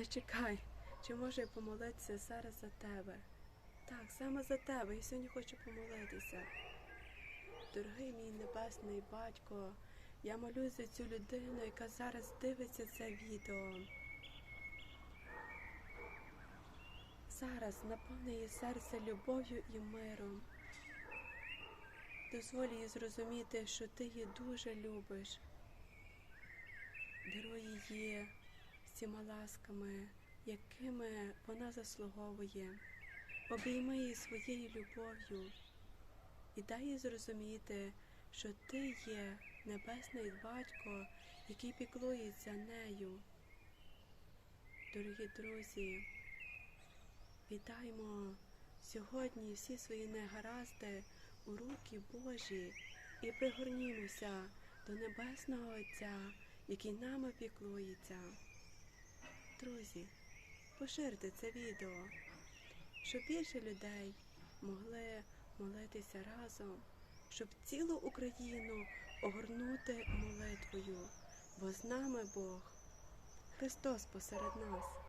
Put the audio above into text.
Зачекай, чи можу я помолитися зараз за тебе? Так, саме за тебе. Я сьогодні хочу помолитися. Дорогий мій небесний батько, я молюсь за цю людину, яка зараз дивиться це відео. Зараз наповни її серце любов'ю і миром. Дозволь їй зрозуміти, що ти її дуже любиш. Даруй її всіма ласками, якими вона заслуговує. Обійми її своєю любов'ю і дай їй зрозуміти, що ти є небесний батько, який піклується нею. Дорогі друзі, віддаймо сьогодні всі свої негаразди у руки Божі і пригорнімося до Небесного Отця, який нами піклується. Друзі, поширте це відео, щоб більше людей могли молитися разом, щоб цілу Україну огорнути молитвою, бо з нами Бог, Христос посеред нас.